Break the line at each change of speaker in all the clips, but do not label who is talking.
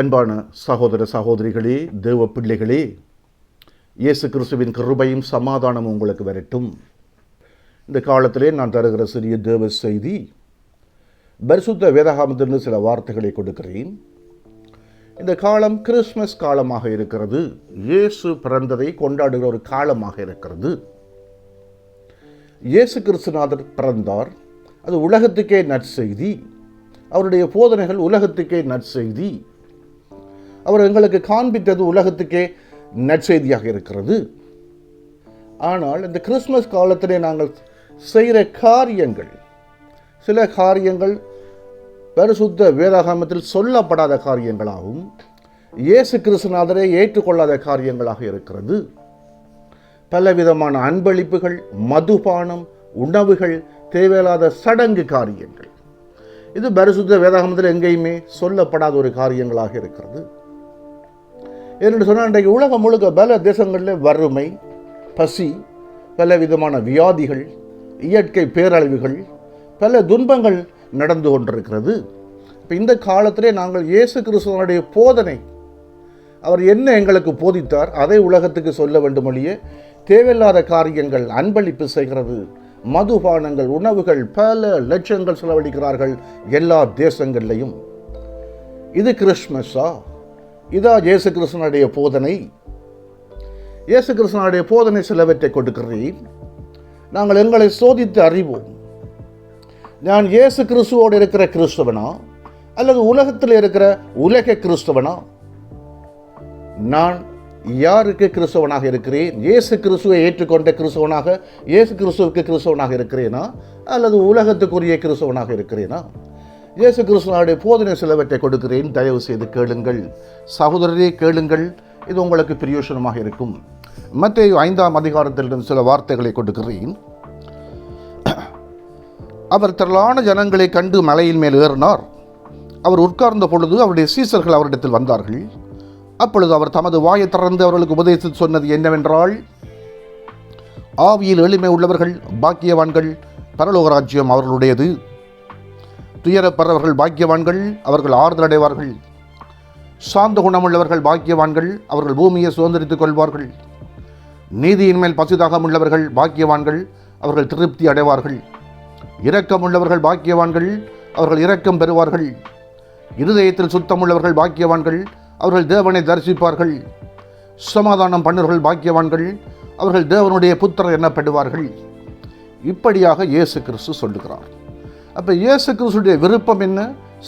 அன்பான சகோதர சகோதரிகளே தேவ பிள்ளைகளே இயேசு கிறிஸ்துவின் கிருபையும் சமாதானமும் உங்களுக்கு வரட்டும். இந்த காலத்திலே நான் தருகிற சிறிய தேவ செய்தி பரிசுத்த வேதகாமத்திலிருந்து சில வார்த்தைகளை கொடுக்கிறேன். இந்த காலம் கிறிஸ்மஸ் காலமாக இருக்கிறது. இயேசு பிறந்ததை கொண்டாடுகிற ஒரு காலமாக இருக்கிறது. இயேசு கிறிஸ்துநாதர் பிறந்தார். அது உலகத்துக்கே நற்செய்தி. அவருடைய போதனைகள் உலகத்துக்கே நற்செய்தி. அவர் எங்களுக்கு காண்பித்தது உலகத்துக்கே நற்செய்தியாக இருக்கிறது. ஆனால் இந்த கிறிஸ்மஸ் காலத்திலே நாங்கள் செய்கிற காரியங்கள் சில காரியங்கள் பரிசுத்த வேதாகமத்தில் சொல்லப்படாத காரியங்களாகவும் இயேசு கிறிஸ்துநாதரை ஏற்றுக்கொள்ளாத காரியங்களாக இருக்கிறது. பலவிதமான அன்பளிப்புகள் மதுபானம் உணவுகள் தேவையில்லாத சடங்கு காரியங்கள். இது பரிசுத்த வேதாகமத்தில் எங்கேயுமே சொல்லப்படாத ஒரு காரியங்களாக இருக்கிறது. ஏனென்று சொன்னால் இன்றைக்கு உலகம் முழுக்க பல தேசங்களில் வறுமை பசி பல விதமான வியாதிகள் இயற்கை பேரழிவுகள் பல துன்பங்கள் நடந்து கொண்டிருக்கிறது. இப்போ இந்த காலத்திலே நாங்கள் இயேசு கிறிஸ்துவனுடைய போதனை அவர் என்ன எங்களுக்கு போதித்தார் அதை உலகத்துக்கு சொல்ல வேண்டுமொழியே தேவையில்லாத காரியங்கள் அன்பளிப்பு செய்கிறது மதுபானங்கள் உணவுகள் பல லட்சங்கள் செலவழிக்கிறார்கள் எல்லா தேசங்கள்லையும். இது கிறிஸ்மஸா இதா இயேசு கிருஷ்ணனுடைய போதனை. இயேசு கிருஷ்ணனுடைய போதனை சிலவற்றை கொடுக்கிறேன். நாங்கள் எங்களை சோதித்து அறிவோம். நான் இயேசு கிறிஸ்துவோடு இருக்கிற கிறிஸ்தவனா? அல்லது உலகத்தில் இருக்கிற உலக கிறிஸ்தவனா? நான் யாருக்கு கிறிஸ்தவனாக இருக்கிறேன்? இயேசு கிறிஸ்துவை ஏற்றுக்கொண்ட கிறிஸ்தவனாக இயேசு கிறிஸ்துவுக்கு கிறிஸ்தவனாக இருக்கிறேனா? அல்லது உலகத்துக்குரிய கிறிஸ்தவனாக இருக்கிறேனா? இயேசு கிறிஸ்துவனுடைய போதனை சிலவற்றை கொடுக்கிறேன். தயவு செய்து கேளுங்கள். சகோதரரே கேளுங்கள். இது உங்களுக்கு பிரயோசனமாக இருக்கும். மற்ற ஐந்தாம் அதிகாரத்திலிருந்து சில வார்த்தைகளை கொடுக்கிறேன். அவர் திரளான ஜனங்களை கண்டு மலையின் மேல் ஏறினார். அவர் உட்கார்ந்த பொழுது அவருடைய சீசர்கள் அவரிடத்தில் வந்தார்கள். அப்பொழுது அவர் தமது வாயை திறந்து அவர்களுக்கு உபதேசித்து சொன்னது என்னவென்றால் ஆவியில் எளிமை உள்ளவர்கள் பாக்கியவான்கள் பரலோகராஜ்யம் அவர்களுடையது. துயரப்படுறவர்கள் பாக்கியவான்கள் அவர்கள் ஆறுதல் அடைவார்கள் சாந்த குணமுள்ளவர்கள் பாக்கியவான்கள் அவர்கள் பூமியை சுதந்திரித்துக் கொள்வார்கள். நீதியின் மேல் பசிதாகம் உள்ளவர்கள் பாக்கியவான்கள் அவர்கள் திருப்தி அடைவார்கள். இரக்கம் உள்ளவர்கள் பாக்கியவான்கள் அவர்கள் இரக்கம் பெறுவார்கள். இருதயத்தில் சுத்தமுள்ளவர்கள் பாக்கியவான்கள் அவர்கள் தேவனை தரிசிப்பார்கள். சமாதானம் பண்ணுவர்கள் பாக்கியவான்கள் அவர்கள் தேவனுடைய புத்திரர் எனப்படுவார்கள். இப்படியாக இயேசு கிறிஸ்து சொல்லுகிறார். அப்போ இயேசு கிறிஸ்துடைய விருப்பம் என்ன?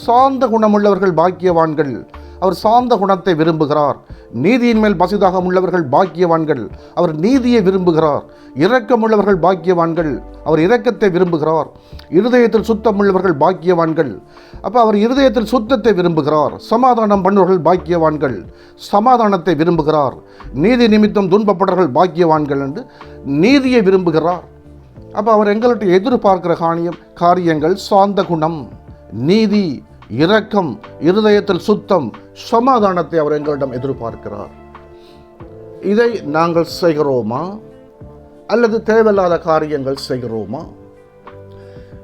சாந்த குணமுள்ளவர்கள் பாக்கியவான்கள். அவர் சாந்த குணத்தை விரும்புகிறார். நீதியின் மேல் பசிதாகம் உள்ளவர்கள் பாக்கியவான்கள். அவர் நீதியை விரும்புகிறார். இரக்கமுள்ளவர்கள் பாக்கியவான்கள். அவர் இரக்கத்தை விரும்புகிறார். இருதயத்தில் சுத்தம் உள்ளவர்கள் பாக்கியவான்கள். அப்போ அவர் இருதயத்தில் சுத்தத்தை விரும்புகிறார். சமாதானம் பண்ணுவர்கள் பாக்கியவான்கள். சமாதானத்தை விரும்புகிறார். நீதி நிமித்தம் துன்பப்படுறவர்கள் பாக்கியவான்கள் என்று நீதியை விரும்புகிறார். அப்போ அவர் எங்கள்கிட்ட எதிர்பார்க்கிற காரியம் காரியங்கள் சாந்த குணம் நீதி இரக்கம் இருதயத்தில் சுத்தம் சமாதானத்தை அவர் எங்களிடம் எதிர்பார்க்கிறார். இதை நாங்கள் செய்கிறோமா? அல்லது தேவையில்லாத காரியங்கள் செய்கிறோமா?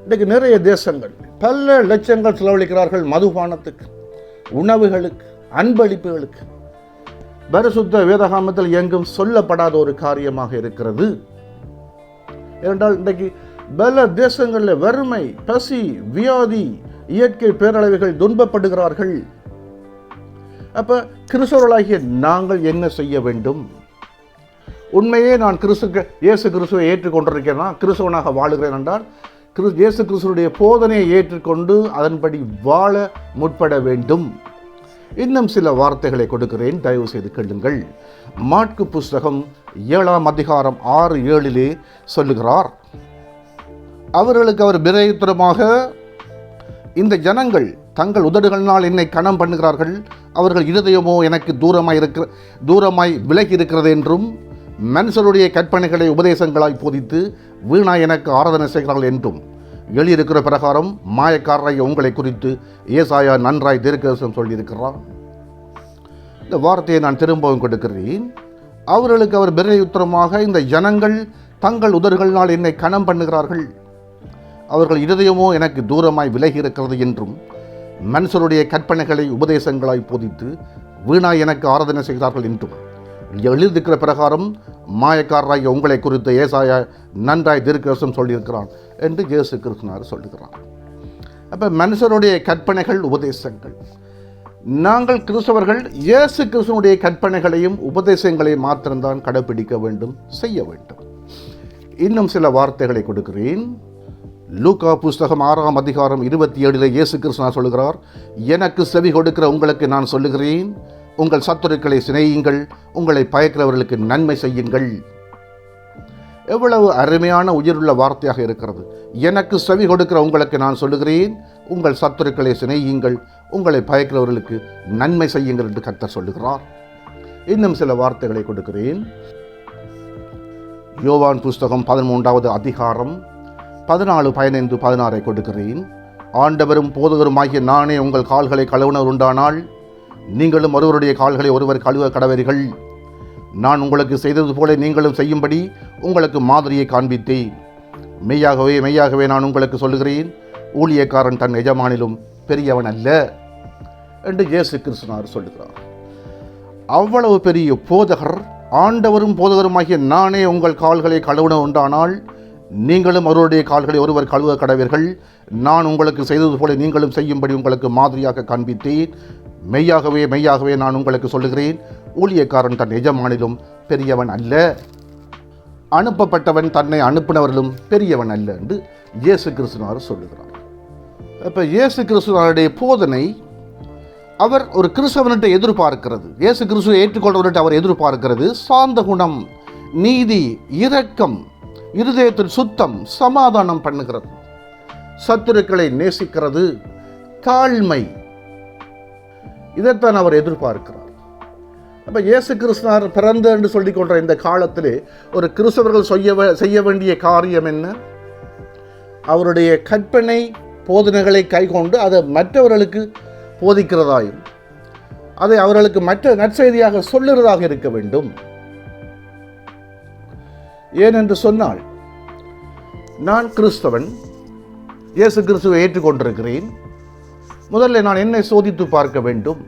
இன்றைக்கு நிறைய தேசங்கள் பல லட்சங்கள் செலவழிக்கிறார்கள் மதுபானத்துக்கு உணவுகளுக்கு அன்பளிப்புகளுக்கு. பரிசுத்த வேதகாமத்தில் எங்கும் சொல்லப்படாத ஒரு காரியமாக இருக்கிறது. ஏனென்றால் இன்றைக்கு பல தேசங்களில் வறுமை பசி வியாதி இயற்கை பேரழிவுகள் துன்பப்படுகிறார்கள். அப்ப கிறிஸ்தவர்களாகிய நாங்கள் என்ன செய்ய வேண்டும்? உண்மையே நான் கிறிஸ்து இயேசு கிறிஸ்துவை ஏற்றுக்கொண்டிருக்கிறேனா? கிறிஸ்தவனாக வாழுகிறேன் என்றால் கிறிஸ் இயேசு கிறிஸ்துடைய போதனையை ஏற்றுக்கொண்டு அதன்படி வாழ முற்பட வேண்டும். இன்னும் சில வார்த்தைகளை கொடுக்கிறேன். தயவு செய்து கேளுங்கள். மாட்கு புஸ்தகம் ஏழாம் அதிகாரம் ஆறு ஏழிலே சொல்லுகிறார். அவர்களுக்கு அவர் பிரயுத்தரமாக இந்த ஜனங்கள் தங்கள் உதடுகளினால் என்னை கணம் பண்ணுகிறார்கள். அவர்கள் இருதயமோ எனக்கு தூரமாய் இருக்கிற தூரமாய் விலகி இருக்கிறது என்றும் மனுஷருடைய கற்பனைகளை உபதேசங்களாய் போதித்து வீணாய் எனக்கு ஆராதனை செய்கிறார்கள் என்றும் எழுதியிருக்கிற பிரகாரம் மாயக்காரராக உங்களை குறித்து ஏசாயா நன்றாய் தீர்க்கதரிசனம் சொல்லியிருக்கிறார் இந்த வார்த்தையை நான் திரும்பவும் கொடுக்கிறேன். அவர்களுக்கு அவர் உத்தரமாக இந்த ஜனங்கள் தங்கள் உதடுகளினால் என்னை கணம் பண்ணுகிறார்கள். அவர்கள் இருதயமோ எனக்கு தூரமாய் விலகி இருக்கிறது என்றும் மனுஷருடைய கற்பனைகளை உபதேசங்களாய் போதித்து வீணாய் எனக்கு ஆராதனை செய்கிறார்கள் என்றும் எழுதியிருக்கிற பிரகாரம் மாயக்காரராகிய உங்களை குறித்த ஏசாய நன்றாய் திருக்கரசம் சொல்லியிருக்கிறான் என்று இயேசு கிருஷ்ணார் சொல்லுகிறான் அப்போ மனுஷருடைய கற்பனைகள் உபதேசங்கள். நாங்கள் கிறிஸ்தவர்கள் இயேசு கிறிஸ்தனுடைய கற்பனைகளையும் உபதேசங்களையும் மாத்திரம்தான் கடைபிடிக்க வேண்டும் செய்ய வேண்டும். இன்னும் சில வார்த்தைகளை கொடுக்கிறேன். லூகா புஸ்தகம் ஆறாம் அதிகாரம் இருபத்தி ஏழில் இயேசு கிருஷ்ணா சொல்கிறார் எனக்கு செவி கொடுக்கிற உங்களுக்கு நான் சொல்லுகிறேன். உங்கள் சத்துருக்களை சிநேகியுங்கள் உங்களை பயக்கிறவர்களுக்கு நன்மை செய்யுங்கள். எவ்வளவு அருமையான உயிருள்ள வார்த்தையாக இருக்கிறது. எனக்கு செவி கொடுக்கிற உங்களுக்கு நான் சொல்லுகிறேன் உங்கள் சத்துருக்களை சிநேகியுங்கள் உங்களை பயக்கிறவர்களுக்கு நன்மை செய்யுங்கள் என்று கர்த்தர் சொல்லுகிறார். இன்னும் சில வார்த்தைகளை கொடுக்கிறேன். யோவான் புஸ்தகம் பதிமூன்றாவது அதிகாரம் பதினாலு பதினைந்து பதினாறை கொடுக்கிறேன். ஆண்டவரும் போதகருமாகிய நானே உங்கள் கால்களை கழுவுனர் உண்டானால் நீங்களும் ஒருவருடைய கால்களை ஒருவர் கழுவ கடவர்கள். நான் உங்களுக்கு செய்தது போல நீங்களும் செய்யும்படி உங்களுக்கு மாதிரியை காண்பித்தேன். மெய்யாகவே மெய்யாகவே நான் உங்களுக்கு சொல்லுகிறேன். ஊழியக்காரன் தன் எஜமானிலும் பெரியவன் அல்ல என்று இயேசு கிருஷ்ணார் சொல்லுகிறார். அவ்வளவு பெரிய போதகர் ஆண்டவரும் போதகருமாகிய நானே உங்கள் கால்களை கழுவுன உண்டானால் நீங்களும் அவருடைய கால்களை ஒருவர் கழுவ கடவீர்கள். நான் உங்களுக்கு செய்தது போல நீங்களும் செய்யும்படி உங்களுக்கு மாதிரியாக காண்பித்தேன். மெய்யாகவே மெய்யாகவே நான் உங்களுக்கு சொல்லுகிறேன். ஊழியக்காரன் தன் எஜமானிலும் பெரியவன் அல்ல. அனுப்பப்பட்டவன் தன்னை அனுப்பினவர்களும் பெரியவன் அல்ல என்று இயேசு கிறிஸ்துனார் சொல்லுகிறார். இப்போ இயேசு கிறிஸ்துவனுடைய போதனை அவர் ஒரு கிறிஸ்தவன்கிட்ட எதிர்பார்க்கிறது. இயேசு கிறிஸ்துவை ஏற்றுக்கொள்வர்கிட்ட அவர் எதிர்பார்க்கிறது. சாந்த குணம் நீதி இரக்கம் இருதயத்தில் சுத்தம் சமாதானம் பண்ணுகிறது. சத்துருக்களை நேசிக்கிறது. தாழ்மை. இதைத்தான் அவர் எதிர்பார்க்கிறார். அப்போ இயேசு கிருஷ்ணர் பிறந்த என்று சொல்லிக் கொண்ட இந்த காலத்திலே ஒரு கிறிஸ்தவர்கள் செய்ய வே- செய்ய வேண்டிய காரியம் என்ன? அவருடைய கற்பனை போதனைகளை கைகொண்டு அதை மற்றவர்களுக்கு போதிக்கிறதாயும் அதை அவர்களுக்கு மற்ற நற்செய்தியாக சொல்லுறதாக இருக்க வேண்டும். ஏனென்று சொன்னால் நான் கிறிஸ்தவன் இயேசு கிறிஸ்துவை ஏற்றுக்கொண்டிருக்கிறேன். முதல்ல நான் என்னை சோதித்து பார்க்க வேண்டும்.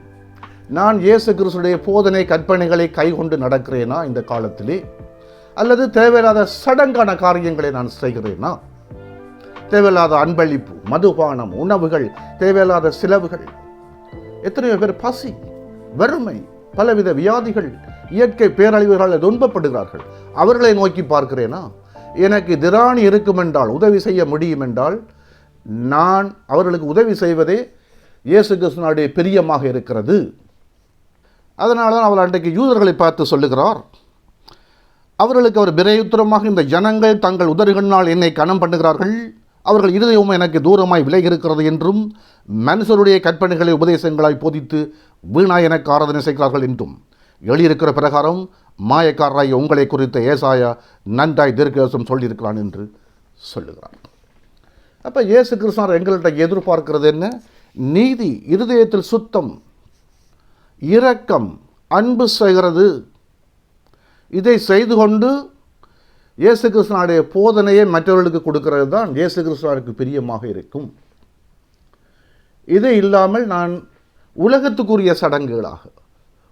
நான் இயேசு கிறிஸ்துடைய போதனை கற்பனைகளை கைகொண்டு நடக்கிறேனா இந்த காலத்திலே? அல்லது தேவையில்லாத சடங்கான காரியங்களை நான் செய்கிறேனா? தேவையில்லாத அன்பளிப்பு மதுபானம் உணவுகள் தேவையில்லாத செலவுகள் எத்தனையோ பேர் பசி வறுமை பலவித வியாதிகள் இயற்கை பேரழிவுகளால் துன்பப்படுகிறார்கள். அவர்களை நோக்கி பார்க்கிறேனா? எனக்கு திராணி இருக்கும் என்றால் உதவி செய்ய முடியும் என்றால் நான் அவர்களுக்கு உதவி செய்வதே இயேசு கிருஷ்ணனுடைய பிரியமாக இருக்கிறது. அதனால தான் அவர் அன்றைக்கு யூதர்களை பார்த்து சொல்லுகிறார் அவர்களுக்கு அவர் விரையுத்தரமாக இந்த ஜனங்கள் தங்கள் உதறுகளினால் என்னை கணம் பண்ணுகிறார்கள். அவர்கள் இருதயமும் எனக்கு தூரமாய் விலகி இருக்கிறது என்றும் மனுஷருடைய கற்பனைகளை உபதேசங்களாய் போதித்து வீணாய் எனக்கு ஆராதனை செய்கிறார்கள் என்றும். எழுதியிருக்கிற பிரகாரம் மாயக்காரராய் உங்களை குறித்த ஏசாயா நன்றாய் தீர்க்கதரிசனம் சொல்லியிருக்கிறான் என்று சொல்லுகிறான். அப்போ இயேசு கிருஷ்ணர் எங்கள்கிட்ட எதிர்பார்க்கிறது என்ன? நீதி இருதயத்தில் சுத்தம் இரக்கம் அன்பு செய்கிறது. இதை செய்து கொண்டு இயேசு கிருஷ்ணனுடைய போதனையை மற்றவர்களுக்கு கொடுக்கிறது தான் இயேசு கிருஷ்ணனுக்கு பிரியமாக இருக்கும். இது இல்லாமல் நான் உலகத்துக்குரிய சடங்குகளாக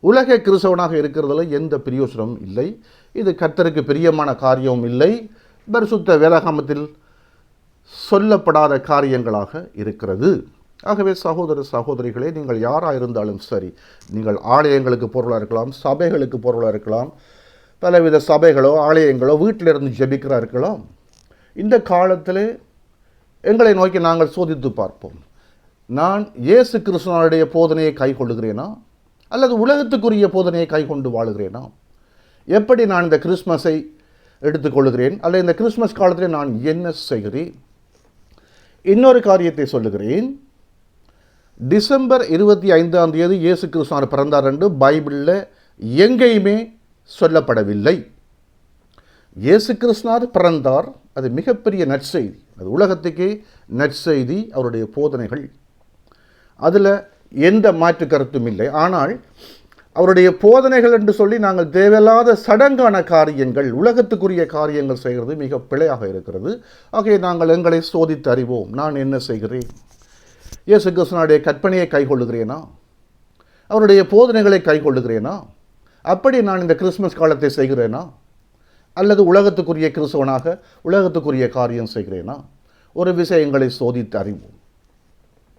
உலக கிறிஸ்தவனாக இருக்கிறதுல எந்த பிரயோசனமும் இல்லை. இது கர்த்தருக்கு பிரியமான காரியமும் இல்லை. பரிசுத்த வேதாகமத்தில் சொல்லப்படாத காரியங்களாக இருக்கிறது. ஆகவே சகோதர சகோதரிகளே நீங்கள் யாராக இருந்தாலும் சரி நீங்கள் ஆலயங்களுக்கு பொருளாக இருக்கலாம் சபைகளுக்கு பொருளாக இருக்கலாம் பலவித சபைகளோ ஆலயங்களோ வீட்டில் இருந்து ஜெபிக்கிறா இருக்கலாம். இந்த காலத்தில் எங்களை நோக்கி நாங்கள் சோதித்து பார்ப்போம். நான் இயேசு கிருஷ்ணனுடைய போதனையை கை கொள்ளுகிறேனா அல்லது உலகத்துக்குரிய போதனையை கை கொண்டு வாழுகிறேனா? எப்படி நான் இந்த கிறிஸ்மஸை எடுத்துக்கொள்கிறேன் அல்லது இந்த கிறிஸ்மஸ் காலத்தில் நான் என்ன செய்கிறேன்? இன்னொரு காரியத்தை சொல்லுகிறேன். டிசம்பர் இருபத்தி ஐந்தாம் தேதி இயேசு கிறிஸ்துவார் பிறந்தார் என்று பைபிளில் எங்கேயுமே சொல்லப்படவில்லை. இயேசு கிருஷ்ணார் பிறந்தார். அது மிகப்பெரிய நற்செய்தி. அது உலகத்துக்கே நற்செய்தி. அவருடைய போதனைகள். அதில் எந்த மாற்று கருத்தும் இல்லை. ஆனால் அவருடைய போதனைகள் என்று சொல்லி நாங்கள் தேவையில்லாத சடங்கான காரியங்கள் உலகத்துக்குரிய காரியங்கள் செய்கிறது மிக பிழையாக இருக்கிறது. ஆகவே நாங்கள் எங்களை சோதித்து அறிவோம். நான் என்ன செய்கிறேன்? இயேசு கிருஷ்ணனுடைய கற்பனையை கைகொள்ளுகிறேனா? அவருடைய போதனைகளை கைகொள்ளுகிறேனா? அப்படி நான் இந்த கிறிஸ்மஸ் காலத்தை செய்கிறேனா? அல்லது உலகத்துக்குரிய கிறிஸ்தவனாக உலகத்துக்குரிய காரியம் செய்கிறேனா? ஒரு விஷயங்களை சோதித்து அறிவோம்.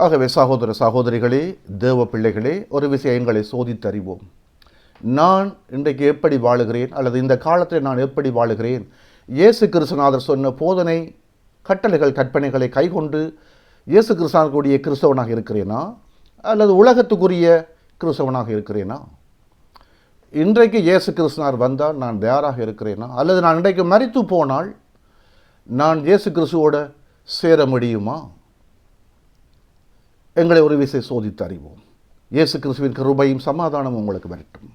ஆகவே சகோதர சகோதரிகளே தேவ பிள்ளைகளே ஒரு விஷயங்களை சோதித்து அறிவோம் நான் இன்றைக்கு எப்படி வாழுகிறேன் அல்லது இந்த காலத்தில் நான் எப்படி வாழுகிறேன்? இயேசு கிருஷ்ணநாதர் சொன்ன போதனை கட்டளைகள் கற்பனைகளை கைகொண்டு இயேசு கிறிஸ்துவனுடைய கிறிஸ்தவனாக இருக்கிறேனா? அல்லது உலகத்துக்குரிய கிறிஸ்தவனாக இருக்கிறேனா? இன்றைக்கு இயேசு கிறிஸ்துனார் வந்தால் நான் தயாராக இருக்கிறேனா? அல்லது நான் இன்றைக்கு மறித்து போனால் நான் இயேசு கிறிஸ்துவோட சேர முடியுமா? எங்களை ஒரு விசை சோதித்து அறிவோம். இயேசு கிறிஸ்துவின் கிருபையும் சமாதானமும் உங்களுக்கு வரட்டும்.